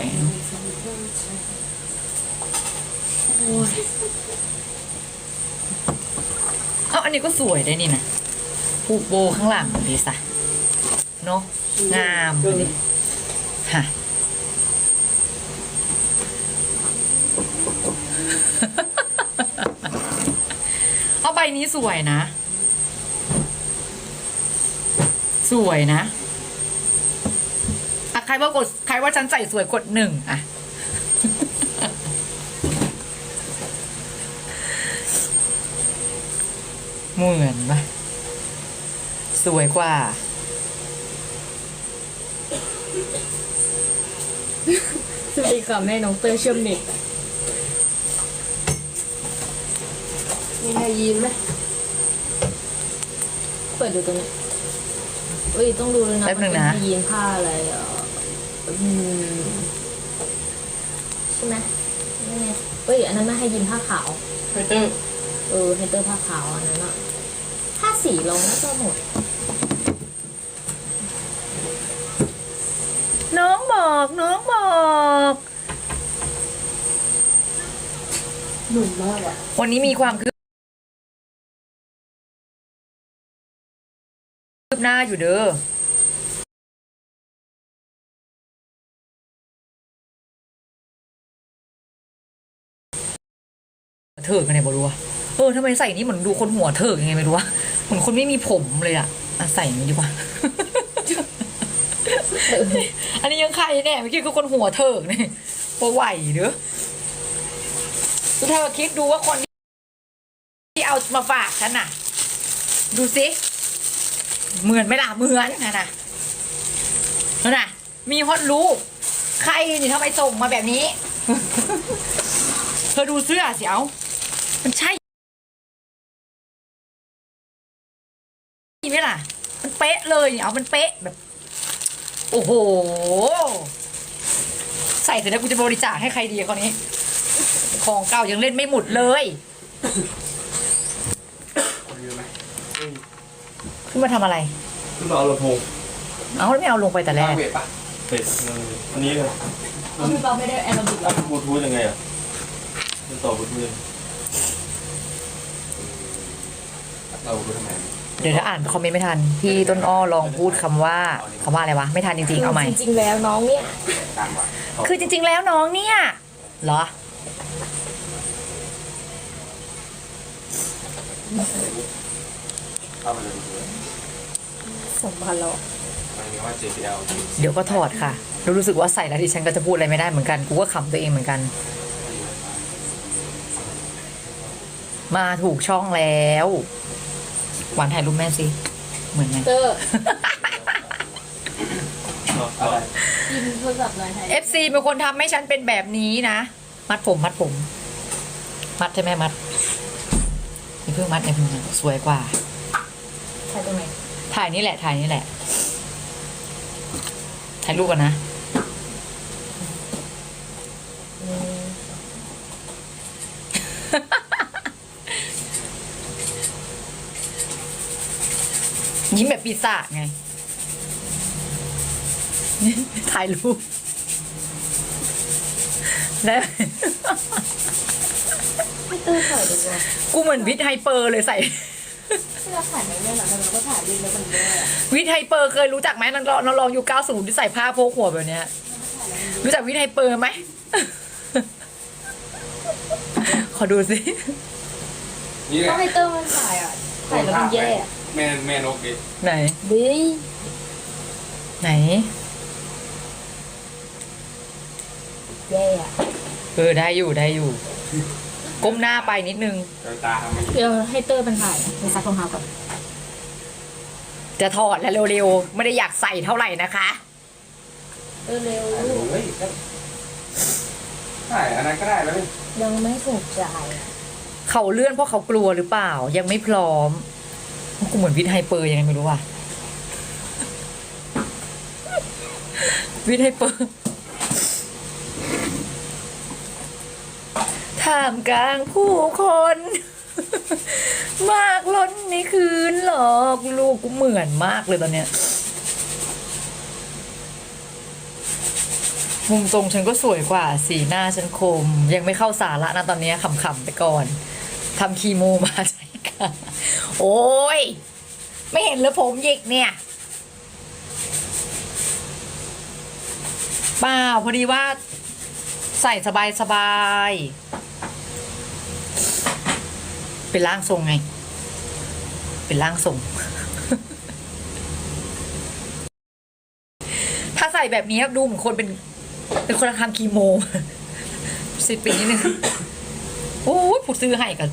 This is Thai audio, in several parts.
วยโอ้ยเอ้าอันนี้ก็สวยได้นี่นะผูกโบข้างหลังดีสะเนาะงามเลยฮะเอาใบนี้สวยนะ สวยนะอะใครว่ากดใครว่าฉันใส่สวยกดหนึ่งอะเหมือนปะสวยกว่า สวัสดีค่ะแม่น้องเตยเชื่อมเน็ตมีใครยีนไหมเปิดดูตรงนี้เอ้ยต้องดูเลยนะแป๊บนึงนะมัเป็ยีนผ้าอะไรอะอืม ใช่ไหมนี่ไงเอ้ย อันนั้นไม่ให้ยีนผ้าขาวเตอร์เออให้เตอร์ผ้าขาวอันนั้นอะผ้าสีเราน่าจะหมด น้องบอกน้องบอก หนุ่มมากอะวันนี้มีความคืบคืบหน้าอยู่เด้อ เถิกกันเนี่ยบอรู้ว่าเออทำไมใส่นี่เหมือนดูคนหัวเถิกยังไงไม่รู้ว่าเหมือนคนไม่มีผมเลยอะอะใส่อย่างนี้ดีกว่า อันนี้ยังใครแน่เมื่อกี้คือคนหัวเถิกนี่พอไหวเด้อเธอคิดดูว่าคนที่เอามาฝากฉันน่ะ ดูสิเหมือนไม่ล่ะเหมือนนะน่ะนั่นน่ะ มีฮอตรู้ใครนี่ทำไมส่งมาแบบนี้ เธอดูเสื้อสิเอา มันใช่ไหมล่ะ มันเป๊ะเลยเนี่ยเอามันเป๊ะแบบ โอ้โห ใส่เสร็จแล้วกูจะบริจาคให้ใครดีคนนี้ ของเก่ายังเล่นไม่หมดเลยขึ้นมาทำอะไรขึ้นมาเอาลำโพงเอาแล้วไม่เอาลงไปแต่แรกเวทปะเวทอันนี้เลยเอาพี่เปาไม่ได้แอโรบิกหรแล้อวบลูทูธยังไงอะมันต่อบลูทูธ เราบลูทูธทำไมเดี๋ยวถ้าอ่านคอมเมนต์ไม่ทัน พี่ต้นอ้อลองพูดคำว่าคำว่าอะไรวะ ไม่ทันจริงๆ เอาใหม่ จริงๆแล้วน้องเนี่ยตามว่ะคือจริง ๆ แล้วน้องเนี่ย เหรอ เข้ามาเลยบลูทูธสมพันธ์เรามันเรียกว่า JBL เดี๋ยวก็ถอดค่ะแล้วรู้สึกว่าใส่แล้วดิฉันก็จะพูดอะไรไม่ได้เหมือนกัน กูก็ขำตัวเองเหมือนกัน มาถูกช่องแล้วห วานถ่ายรูปแม่สิ เหมือนไหมเตอร์อะไรยินโทรศัพท์หน่อยให้เอฟซีเป็นคนทำให้ฉันเป็นแบบนี้นะ มัดผมมัดผม มัดใช่ไหมมัดนี่เพิ่งมัดในเพิ่งมัดสวยกว่าใช่ตรงไหนถ่ายนี่แหละ ถ่ายนี่แหละ ถ่ายรูปกันนะ ยิ้มแบบปีศาจไง ถ่ายรูปแล้วให้เตอร์ถ่ายดีกว่ากูเหมือนวิทย์ไฮเปอร์เลยใส่เวลาถ่ายในเนี่ยหลังจากนั้นก็ถ่ายรูปแล้วมันด้วยอะวิทย์ไฮเปอร์เคยรู้จักไหมนักร้องนักร้องอยู่90ที่ใส่ผ้าโพกหัวแบบเนี้ย รู้จักวิทย์ไฮเปอร์ไหม ขอดูสิ นี่แหก็ละให้เตอร์มันถ่ายอะ ถ่ายแล้วมันแย่อะ แม่แม่นกดิไหน ดีไหน แย่อะเออได้อยู่ได้อยู่ ก้มหน้าไปนิดนึงตาทำไมเดี๋ยวให้เตอร์มันถ่ายไปซักรองเท้าก่อนจะถอดแล้วเร็วๆ ไม่ได้อยากใส่เท่าไหร่นะคะ เออเร็วเฮ้ยใช่อันนั้นก็ได้แล้วนี่ยังไม่ถูกใจ เขาเลื่อนเพราะเขากลัวหรือเปล่า ยังไม่พร้อม กูเหมือนวิทไฮเปอร์ยังไงไม่รู้ว่ะวิทไฮเปอร์ท่ามกลางผู้คน มากล้นในคืนหลอกลูกกูเหมือนมากเลยตอนเนี้ยมุมทรงฉันก็สวยกว่า สีหน้าฉันคม ยังไม่เข้าสาระนะตอนนี้ขำๆไปก่อนทำคีโมมาใช่ค่ะ โอ้ย ไม่เห็นเลยผมหยิกเนี่ยเปล่าพอดีว่า ใส่สบายสบาย เป็นร่างทรงไง เป็นร่างทรง ถ้าใส่แบบนี้ดูเหมือนคนเป็น เป็นคนทำคีโม สิบปีนิดนึงโอ้ยผู้ซื้อให้กัน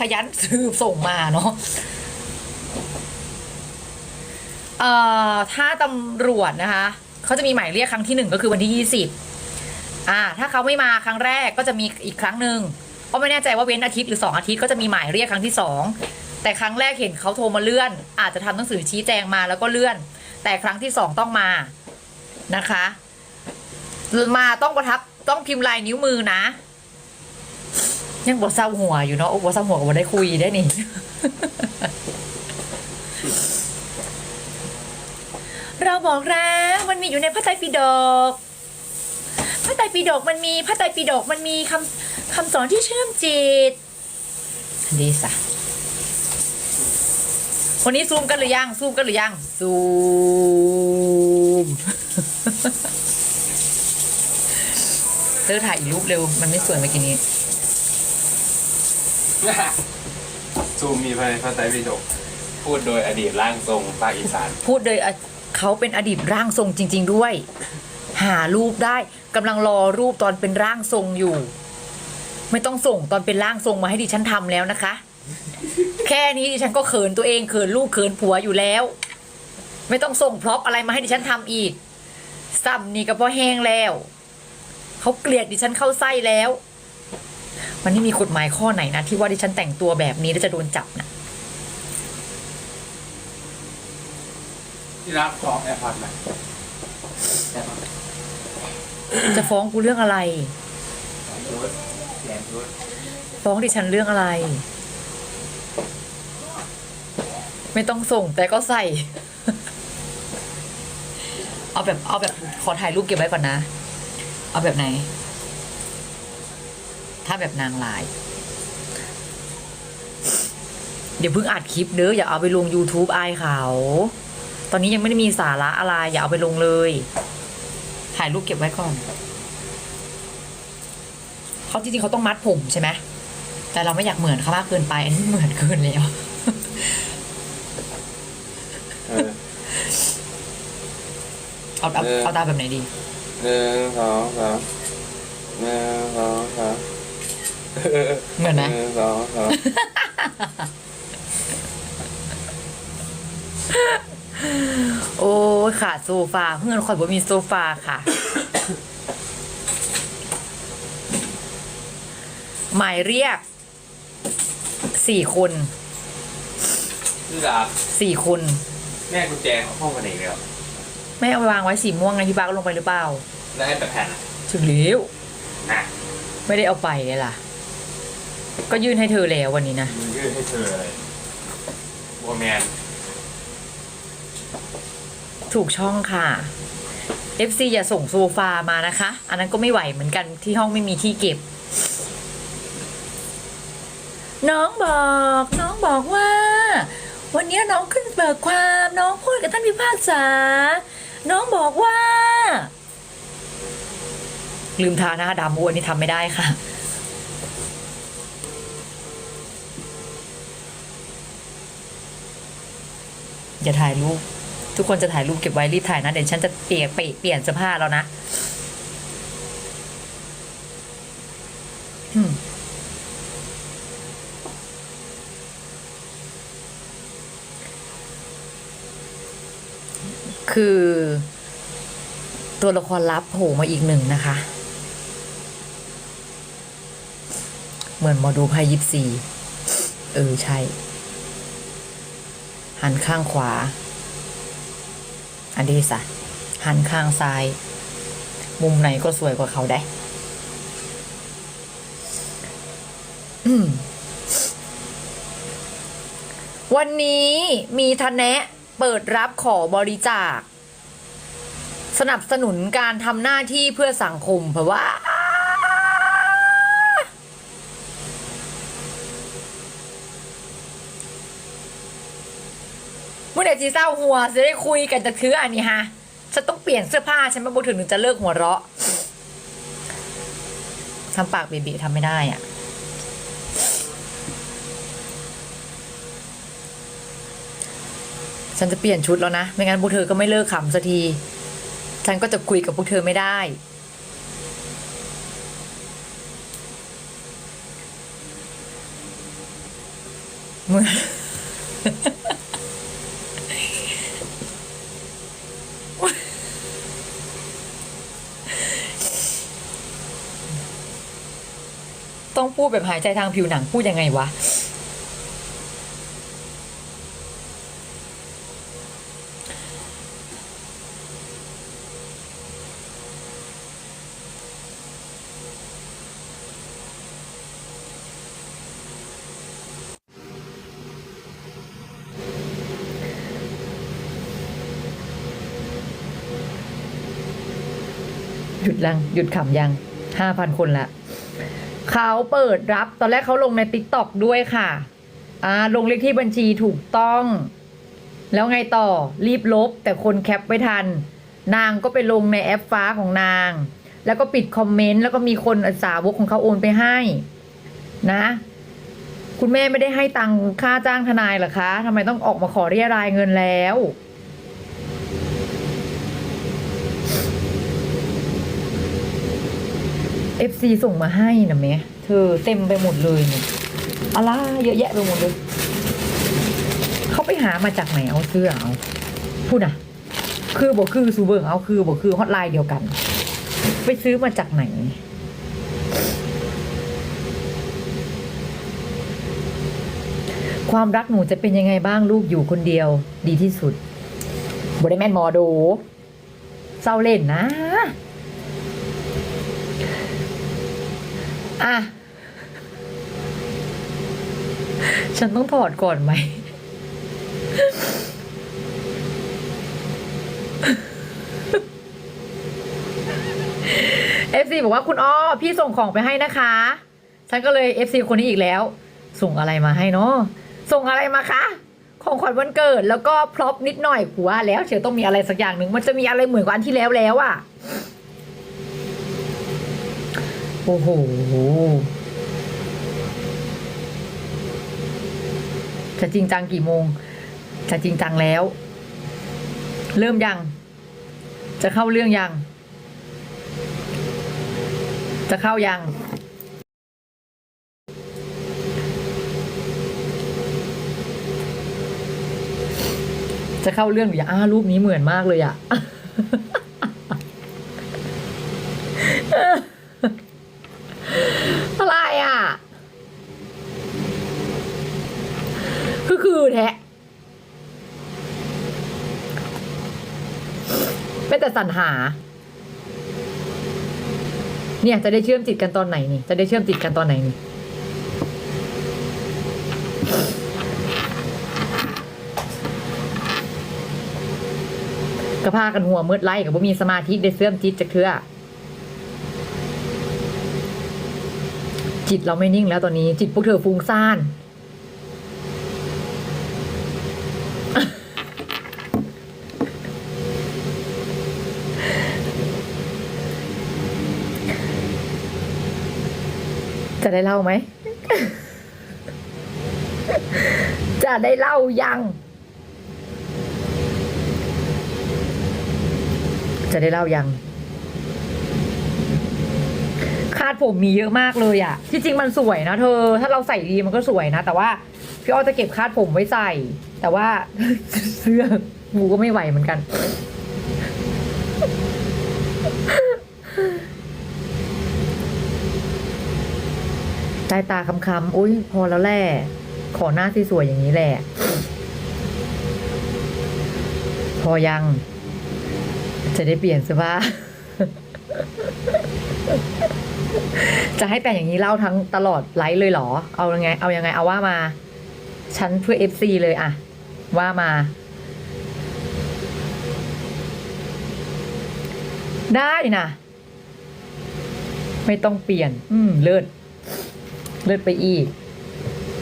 ขยันซื้อส่งมาเนาะเอ่อถ้าตำรวจนะคะเขาจะมีหมายเรียกครั้งที่หนึ่งก็คือวันที่ยี่สิบอ่า ถ้าเขาไม่มาครั้งแรกก็จะมีอีกครั้งหนึ่งก็ไม่แน่ใจว่าเว้นอาทิตย์หรือสองอาทิตย์ก็จะมีหมายเรียกครั้งที่สองแต่ครั้งแรกเห็นเขาโทรมาเลื่อน อาจจะทำหนังสือชี้แจงมาแล้วก็เลื่อน แต่ครั้งที่สองต้องมานะคะ มาต้องประทับต้องพิมพ์ลายนิ้วมือนะ ยังบทเศร้าหัวอยู่เนาะโอ้บทเศร้าหัวก็บ่ได้คุยได้นี่ เราบอกแล้วมันมีอยู่ในพระไตรปิฎกพระไตรปิฎกมันมีพระไตรปิฎกมันมีคำคำสอนที่เชื่อมจิต ดีสะวันนี้ซูมกันหรือยัง ซูมกันหรือยัง ซูม เธอถ่ายรูปเร็ว มันไม่สวยเมื่อกี้นี้ ซูมมีภายพระไตรปิฎกพูดโดยอดีตร่างทรงภาคอีสาน พูดโดยอะเขาเป็นอดีตร่างทรงจริง ๆด้วย หารูปได้กำลังรอรูปตอนเป็นร่างทรงอยู่ ไม่ต้องส่งตอนเป็นร่างทรงมาให้ดิฉันทำแล้วนะคะ แค่นี้ดิฉันก็เขินตัวเองเขินลูกเขินผัวอยู่แล้ว ไม่ต้องส่งพร็อพอะไรมาให้ดิฉันทำอีกซ้ำนี่ก็พอแห้งแล้ว เขาเกลียดดิฉันเข้าไส้แล้ว มันนี่มีกฎหมายข้อไหนนะที่ว่าดิฉันแต่งตัวแบบนี้แล้วจะโดนจับนะที่รักฟ้องแอร์พอร์ตไหมจะฟ้องกูเรื่องอะไรชุดแขนชุดฟ้องดิฉันเรื่องอะไร ไม่ต้องส่งแต่ก็ใส่ เอาแบบเอาแบบขอถ่ายรูปเก็บไว้ก่อนนะ เอาแบบไหน ถ้าแบบนางลาย เดี๋ยวเพิ่งอัดคลิปเด้ออย่าเอาไปลง YouTube อายเขา ตอนนี้ยังไม่ได้มีสาระอะไร อย่าเอาไปลงเลย ถ่ายรูปเก็บไว้ก่อนเขาจริงๆเขาต้องมัดผมใช่ไหมแต่เราไม่อยากเหมือนเขามากเกินไปอันนี้เหมือนเกินแล้วเออเอาเอาเออเอาตาแบบไหนดีหนึ่งสองสามหนึ่งสองสาม เหมือนไหมหนึ่งสองสามโอ้ยขาดโซฟาเพื่อนคอยบอกมีโซฟาค่ะ หมายเรียกสี่คนที่รักสี่คน แม่กุญแจของห้องกันเองแล้วไม่เอาไปวางไว้สีม่วงไงที่บ้านก็ลงไปหรือเปล่าแล้วไอ้แบบแผ่นอะถึงแล้วนะไม่ได้เอาไปเลยล่ะ ก็ยื่นให้เธอแล้ววันนี้นะมึงยื่นให้เธอเลยโบแมนถูกช่องค่ะ FC อย่าส่งโซฟามานะคะ อันนั้นก็ไม่ไหวเหมือนกันที่ห้องไม่มีที่เก็บ น้องบอกน้องบอกว่า วันนี้น้องขึ้นเบิกความน้องพูดกับท่านพิพากษา น้องบอกว่า ลืมทาหน้าดำอ้วนนี่ทำไม่ได้ค่ะ อย่าถ่ายรูป ทุกคนจะถ่ายรูปเก็บไว้รีบถ่ายนะเดี๋ยวฉันจะเปลี่ยนเปลี่ยนเสื้อผ้าแล้วนะคือตัวละครลับโผล่มาอีกหนึ่งนะคะ เหมือนมอดูไพ่ยิปซีเออ ใช่ หันข้างขวา อันนี้สะหันข้างซ้าย มุมไหนก็สวยกว่าเขาได้วันนี้มีทะแนะเปิดรับขอบริจาค สนับสนุนการทำหน้าที่เพื่อสังคมเพราะว่า เมื่อไหร่จีเศร้าหัวจะได้คุยกันจะคืออันนี้ฮะฉันต้องเปลี่ยนเสื้อผ้าฉันมาบุถึงถึงจะเลิกหัวเราะทำปากเบบีทำไม่ได้อะฉันจะเปลี่ยนชุดแล้วนะ ไม่งั้นพวกเธอก็ไม่เลิกขำสักที ฉันก็จะคุยกับพวกเธอไม่ได้เมื่อต้ แบบหายใจทางผิวหนังพูดยังไงวะหยุดยังหยุดขำยังห้าพันคนละ เขาเปิดรับตอนแรกเขาลงในติ๊กต็อกด้วยค่ะ อ่า ลงเลขที่บัญชีถูกต้อง แล้วไงต่อรีบลบ แต่คนแคปไม่ทัน นางก็ไปลงในแอปฟ้าของนาง แล้วก็ปิดคอมเมนต์แล้วก็มีคนสาวกของเขาโอนไปให้ นะ คุณแม่ไม่ได้ให้ตังค่าจ้างทนายหรอคะทำไมต้องออกมาขอเรียรายเงินแล้ว เอฟซีส่งมาให้นะแม่เธอเต็มไปหมดเลยเนี่ยอะไรเยอะแยะไปหมดเลย เขาไปหามาจากไหนเอาเสื้อเอาพูดอะคือบอกคือซูเบิร์เอาคือบอกคือฮอตไลน์เดียวกัน ไปซื้อมาจากไหน ความรักหนูจะเป็นยังไงบ้างลูกอยู่คนเดียว ดีที่สุดบได้แม่นหมอดูเศร้าเล่นนะ อะ ฉันต้องถอดก่อนไหม เอฟซีบอกว่าคุณอ้อพี่ส่งของไปให้นะคะ ฉันก็เลยเอฟซีคนนี้อีกแล้ว ส่งอะไรมาให้เนาะส่งอะไรมาคะของขวัญวันเกิดแล้วก็พร็อพนิดหน่อยกูว่าแล้วเชียวต้องมีอะไรสักอย่างหนึ่งมันจะมีอะไรเหมือนกับอันที่แล้วแล้วอะ่ะ อ้โห จะจริงจังกี่โมง จะจริงจังแล้ว เริ่มยัง จะเข้าเรื่องยัง จะเข้ายังจะเข้าเรื่องหรือยังอ้ารูปนี้เหมือนมากเลยอะ อะไรอะ คือแท้เป็นแต่สรรหา เนี่ยจะได้เชื่อมจิตกันตอนไหนนี่ จะได้เชื่อมจิตกันตอนไหนนี่กระพากันหัวมืดไล่กับบ่มีสมาธิได้เสื่อมจิตจากเถื่อจิตเราไม่นิ่งแล้วตอนนี้ จิตพวกเธอฟุ้งซ่าน ได้เล่าไหม จะได้เล่ายัง จะได้เล่ายัง คาดผมมีเยอะมากเลยอะที่จริงมันสวยนะเธอ ถ้าเราใส่ดีมันก็สวยนะ แต่ว่าพี่อ้อจะเก็บคาดผมไว้ใส่ แต่ว่าเสื้องูก็ไม่ไหวเหมือนกัน ใต้ตาคำๆ อุ้ยพอแล้วแหละ ขอหน้าที่สวยอย่างนี้แหละ พอยัง จะได้เปลี่ยนเสื้อผ้า จะให้แต่งอย่างนี้เล่าทั้งตลอดไลฟ์เลยเหรอ เอายังไง เอายังไง เอาว่ามา ฉันเพื่อเอฟซีเลยอะว่ามา ได้นะ ไม่ต้องเปลี่ยน อืม เลิศ เลือดไปอีก